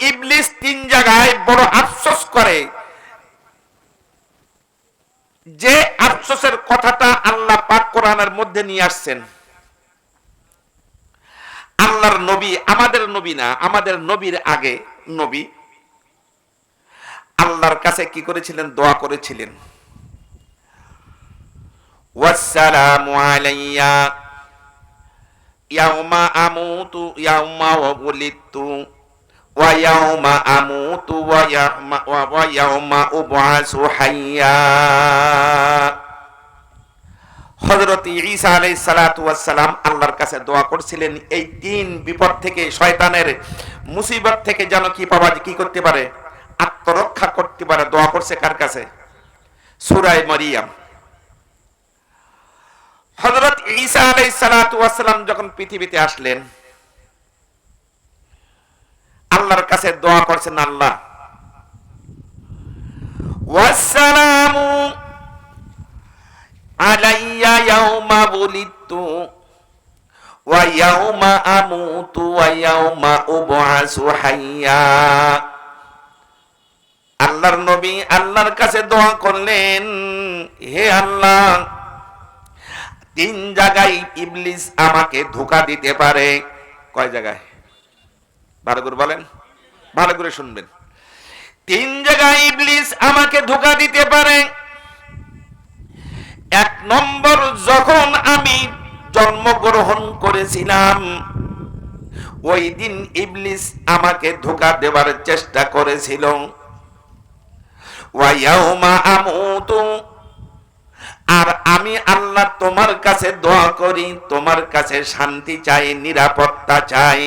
ইবলিস তিন জায়গায় বড় আফসোস করে যে আফসোসের কথাটা আল্লাহ পাক কোরআনের মধ্যে নিয়ে আসছেন। আল্লাহর নবী আমাদের নবী না, আমাদের নবীর আগে নবী। আল্লাহর কাছে কি করেছিলেন? দোয়া করেছিলেন। ওয়াসসালামু আলাইয়া। ইয়াউমা আমুতু, ইয়াউমা ওয়া ওয়া ইয়াউমা ওয়া ইয়াউমা উবআসু হাইয়া হযরত ঈসা ওয়াস সালাম আল্লাহর কাছে দোয়া করছিলেন, এই তিন বিপদ থেকে শয়তানের মুসিবত থেকে যেন কি পাওয়া কি করতে পারে? আত্মরক্ষা করতে পারে। দোয়া করছে কার কাছে? সূরায়ে মারিয়াম। হযরত ঈসা ওয়াস সালাম যখন পৃথিবীতে আসলেন আল্লাহর কাছে দোয়া করছেন আল্লাহ। আল্লাহর নবী আল্লাহর কাছে দোয়া করলেন, হে আল্লাহ, তিন জায়গায় ইবলিস আমাকে ধোকা দিতে পারে। কয় জায়গায়? ভালো করে বলেন, ভালো করে শুনবেন। তিন জায়গায় ইবলিস আমাকে ধোকা দিতে পারে। এক নম্বর, যখন আমি জন্মগ্রহণ করেছিলাম, ওই দিন ইবলিস আমাকে ধোকা দেওয়ার চেষ্টা করেছিল। আর আমি আল্লাহ তোমার কাছে দোয়া করি, তোমার কাছে শান্তি চাই, নিরাপত্তা চাই।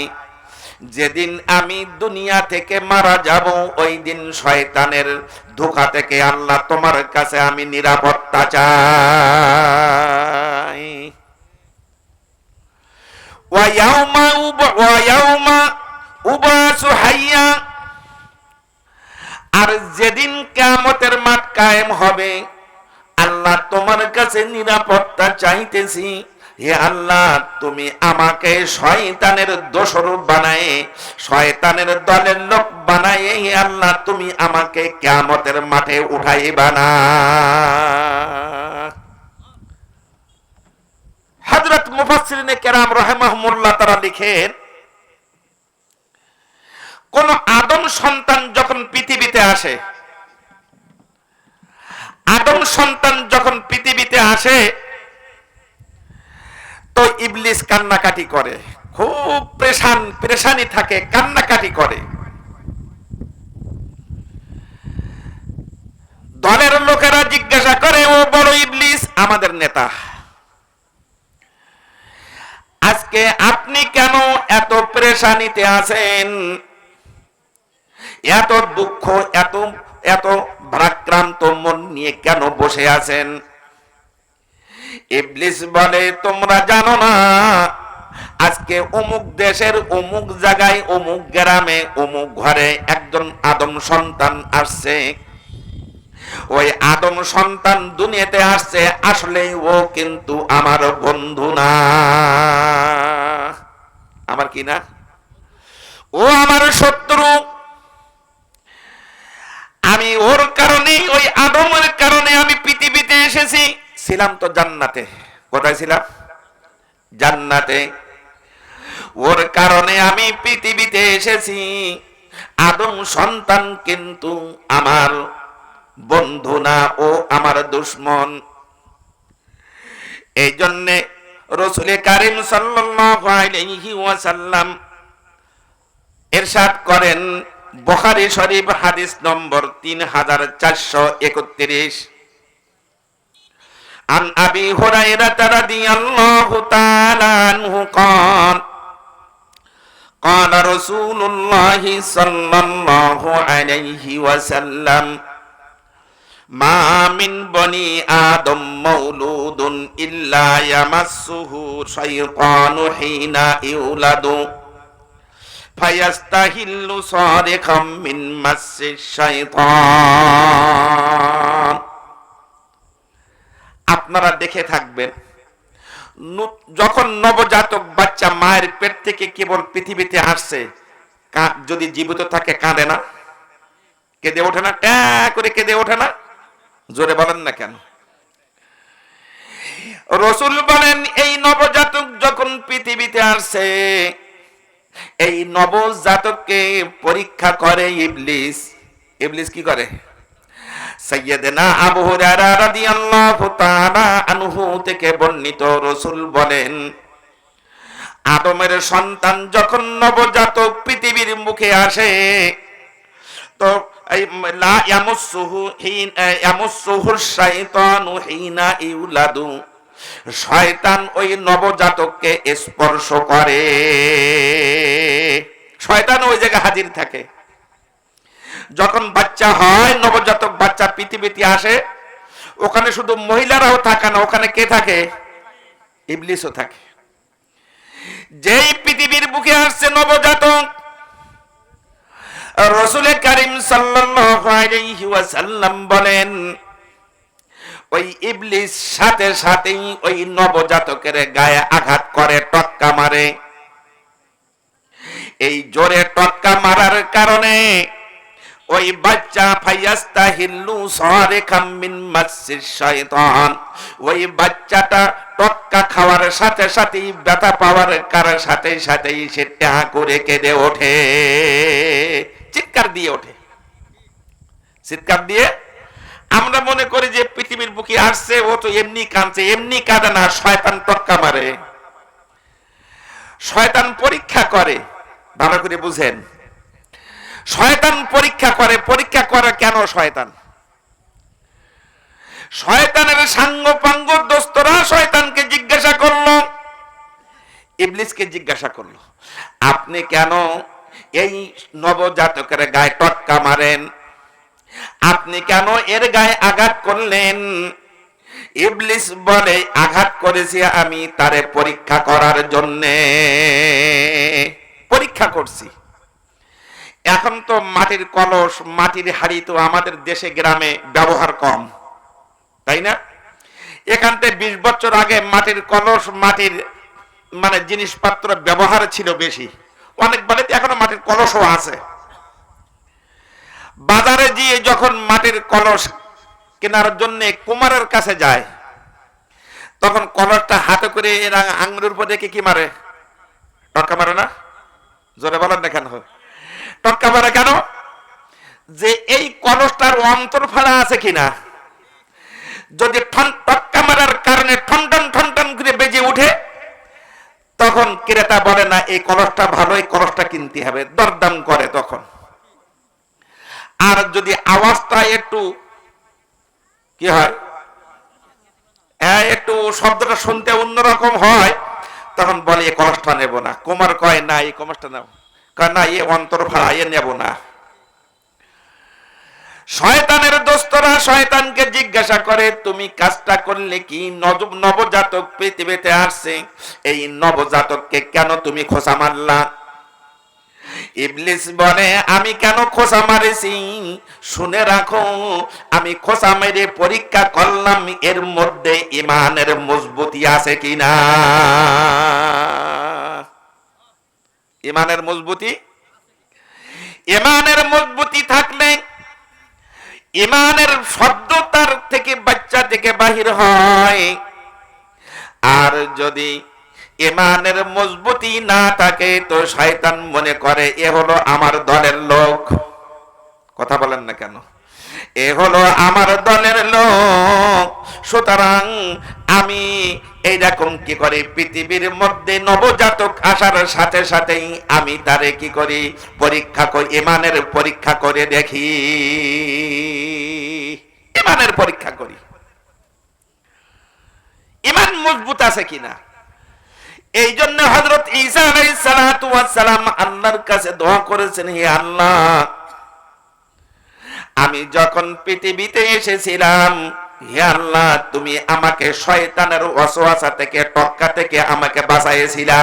যেদিন আমি দুনিয়া থেকে মারা যাব, ওই দিন শয়তানের ধোকা থেকে আল্লাহ তোমার কাছে আমি নিরাপত্তা চাই। আর যেদিন কিয়ামতের মাঠ কায়েম হবে, আল্লাহ তোমার কাছে নিরাপত্তা চাইতেছি। হে আল্লাহ, তুমি আমাকে শয়তানের দোষরূপ বানায়, শয়তানের দলের লোক হে আল্লাহ, তুমি আমাকে মাঠে কেরাম তারা লিখেন, কোন আদম সন্তান যখন পৃথিবীতে আসে, আদম সন্তান যখন পৃথিবীতে আসে তো ইবলিস কান্নাকাটি করে। খুব প্রেশান প্রেশানি থাকে, কান্নাকাটি করে। দলের লোকেরা জিজ্ঞাসা করে, ও বড় ইবলিস, আমাদের নেতা, আজকে আপনি কেন এত প্রেশানিতে আছেন? এত দুঃখ, এত এত ভারাক্রান্ত মন নিয়ে কেন বসে আছেন? ইবলিস বলে, তোমরা জানো না, আজকে অমুক দেশের অমুক জায়গায়, অমুক গ্রামে, অমুক ঘরে একজন আদম সন্তান আসছে। ওই আদম সন্তান দুনিয়াতে আসছে আসলে ও কিন্তু আমার বন্ধু না। আমার কি না? ও আমার শত্রু। আমি ওর কারণে ছিলাম তো জান্নাতে। কোথায় ছিলাম? জান্নাতে। ওর কারণে আমি পৃথিবীতে এসেছি। আদম সন্তান কিন্তু আমার বন্ধু না, ও আমার দুশ্মন। এই জন্যে রসুল কারিম ওয়াসাল্লাম এরশাদ করেন, বুখারী শরীফ হাদিস নম্বর তিন হাজার চারশো একত্রিশ। عن أبي هريرة رضي الله تعالى عنه قال قال رسول الله صلى الله عليه وسلم ما من بني آدم مولود إلا يمسه شيطان حين يولد فيستهل صارخا من مس الشيطان আপনারা দেখে থাকবেন। যখন নবজাতক বাচ্চা মায়ের পেট থেকে কেবল পৃথিবীতে আসছে যদি জীবিত থাকে, কাঁদে না। কেঁদে ওঠে না, ট্যা করে কেঁদে ওঠে না। জোরে বলেন না কেন? রসুল বলেন, এই নবজাতক যখন পৃথিবীতে আসছে, এই নবজাতককে পরীক্ষা করে ইবলিস। ইবলিস কি করে? আবু হুরায়রা রাদিয়াল্লাহু তাআলা আনহু থেকে বর্ণিত রসুল বলেন, আদমের সন্তান যখন নবজাতক পৃথিবীর মুখে আসে, তো লা ইয়ামুসুহু হিন ইয়ামুসুহু শাইতানু হিনা ইউলাদু। শয়তান ওই নবজাতককে স্পর্শ করে। শয়তান ওই জায়গায় হাজির থাকে। যখন বাচ্চা হয়, নবজাতক বাচ্চা পৃথিবীতে আসে, ওখানে শুধু মহিলারাও থাকে না, ওখানে কে থাকে? ইবলিসও থাকে। যেই পৃথিবীর বুকে আসছে নবজাতক, রসুলের করিম ওয়াসাল্লাম বলেন, ওই ইবলিস সাথে সাথেই ওই নবজাতকের গায়ে আঘাত করে, টক্কা মারে। এই জোরে টক্কা মারার কারণে ওই বাচ্চা ফাইয়াস্তা হিল্লু সরে খাম্মিন মাসির শয়তান ওই বাচ্চাটা টক্কা খাওয়ার সাথে সাথেই ব্যথা পাওয়ার কারণ সাথে সাথেই সে ট্যাঁ করে কেঁদে ওঠে। চিৎকার দিয়ে ওঠে। চিৎকার দিয়ে আমরা মনে করি যে পৃথিবীর বুকে আসছে, ও তো এমনি কাঁদছে, এমনি কাঁদে না, শয়তান টক্কা মারে। শয়তান পরীক্ষা করে। ভালো করে বুঝেন। শয়তান পরীক্ষা করে পরীক্ষা করে কেন শয়তান? শয়তানের সাঙ্গ পাঙ্গ দোস্তরা শয়তানকে জিজ্ঞাসা করল। ইবলিসকে জিজ্ঞাসা করল, আপনি কেন এই নবজাতকের গায়ে টটকা মারেন? আপনি কেন এর গায়ে আঘাত করলেন? ইবলিস বলে, আঘাত করেছি আমি তারে পরীক্ষা করার জন্যে। পরীক্ষা করছি। এখন তো মাটির কলস, মাটির হাড়ি তো আমাদের দেশে, গ্রামে ব্যবহার কম। তাই না? এখান থেকে বিশ বছর আগে মাটির কলস, মাটির মানে জিনিসপত্র ব্যবহার ছিল বেশি। অনেক বাড়িতে এখনও মাটির কলসও আছে। বাজারে গিয়ে যখন মাটির কলস কেনার জন্য কুমারের কাছে যায়, তখন কলসটা হাতে করে এরা আঙুলের উপর রেখে কি মারে? টক্কা মারে না? জোরে বলেন না কেন? টক্কা মারে কেন? যে এই কলসটার অন্তর ফাড়া আছে কিনা? যদি টক্কা মারার কারণে ঠনটন ঠনটন করে বেজে উঠে, তখন ক্রেতা বলে, না, এই কলসটা ভালো, এই কলসটা কিনতে হবে। দরদাম করে তখন। আর যদি আওয়াজটা একটু, কি হয়? হ্যাঁ একটু শব্দটা শুনতে অন্যরকম হয়, তখন বলে, এই কলসটা নেব না। কুমার কয়, না, এই কলসটা নেব কয় না এ অন্তর ভাড়া নেব না। শয়তানের দোস্তরা শয়তানকে জিজ্ঞাসা করে তুমি কাজটা করলে কি নবজাতক পৃথিবীতে আসছে? এই নবজাতককে কেন তুমি খোসা মারলা? ইবলিস বলে আমি কেন খোসা মারেছি? শুনে রাখো আমি খোসা মেরে পরীক্ষা করলাম এর মধ্যে ইমানের মজবুতি আছে কিনা? ইমানের মজবুতি? ইমানের মজবুতি থাকলে ইমানের শব্দ তার থেকে বাচ্চা থেকে বাহির হয়। আর যদি ইমানের মজবুতি না থাকে, তো শয়তান মনে করে, এ হলো আমার দলের লোক। কথা বলেন না কেন? এ হলো আমার দলের লোক। সুতরাং আমি এইরকম কি করি? পৃথিবীর মধ্যে নবজাতক আসার সাথে সাথেই আমি তারে কি করি? পরীক্ষা করি, ইমানের পরীক্ষা করে দেখি। ইমানের পরীক্ষা করি। ইমান মজবুত আছে কিনা? এই জন্য হজরত ঈসা আলাইহিস সালাতু ওয়াস সালাম আল্লাহর কাছে দোয়া করেছেন, হে আল্লাহ, আমি যখন পৃথিবীতে এসেছিলাম আল্লাহ, তুমি আমাকে শয়তানের ওয়াসওয়াসা থেকে, টক্কা থেকে আমাকে বাঁচাইছিলা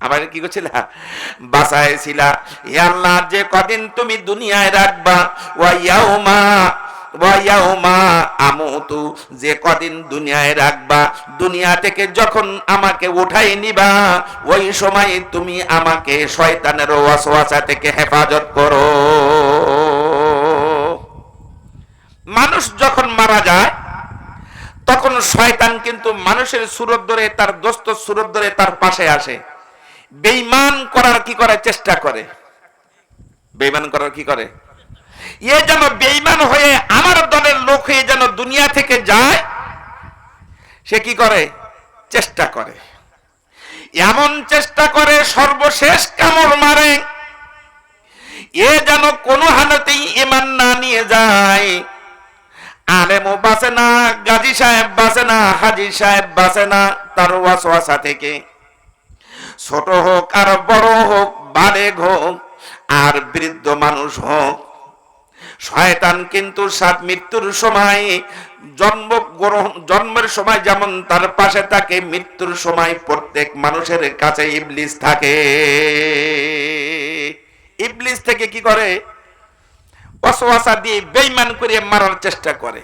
আমাকে কি করছিলা? বাঁচাইছিলা হে আল্লাহ, যে কদিন তুমি দুনিয়ায় রাখবা, ওয়া ইয়াউমা ওয়াইয়াউমা যে কদিন দুনিয়ায় রাখবা, দুনিয়া থেকে যখন আমাকে উঠাই নিবা, ওই সময় তুমি আমাকে শয়তানের ওয়াসওয়াসা থেকে হেফাজত করো। মানুষ যখন মারা যায়, তখন শয়তান কিন্তু মানুষের সুরত ধরে তার দোস্ত সুরত ধরে তার পাশে আসে। বেঈমান করার কি করার চেষ্টা করে। বেঈমান করার কি করে? এ যেন বেঈমান হয়ে আমার দলের লোক হয়ে যেন দুনিয়া থেকে যায়, সে কি করে? চেষ্টা করে। এমন চেষ্টা করে সর্বশেষ কামড় মারে, এ যেন কোনো হালতেই ইমান না নিয়ে যায়। আলেমও বাঁচে না, গাজী সাহেব বাঁচে না, হাজি সাহেব বাঁচে না, তার ওয়াসওয়াসা থেকে। ছোট হোক আর বড় হোক বালেগ হোক আর বৃদ্ধ মানুষ হোক। শয়তান কিন্তু সাত মৃত্যুর সময় জন্ম গ্রহণ, জন্মের সময় যেমন তার পাশে থাকে, মৃত্যুর সময় প্রত্যেক মানুষের কাছে ইবলিস থাকে। ইবলিস থেকে কি করে? অসওয়াসা দিয়ে বেইমান করে মারার চেষ্টা করে।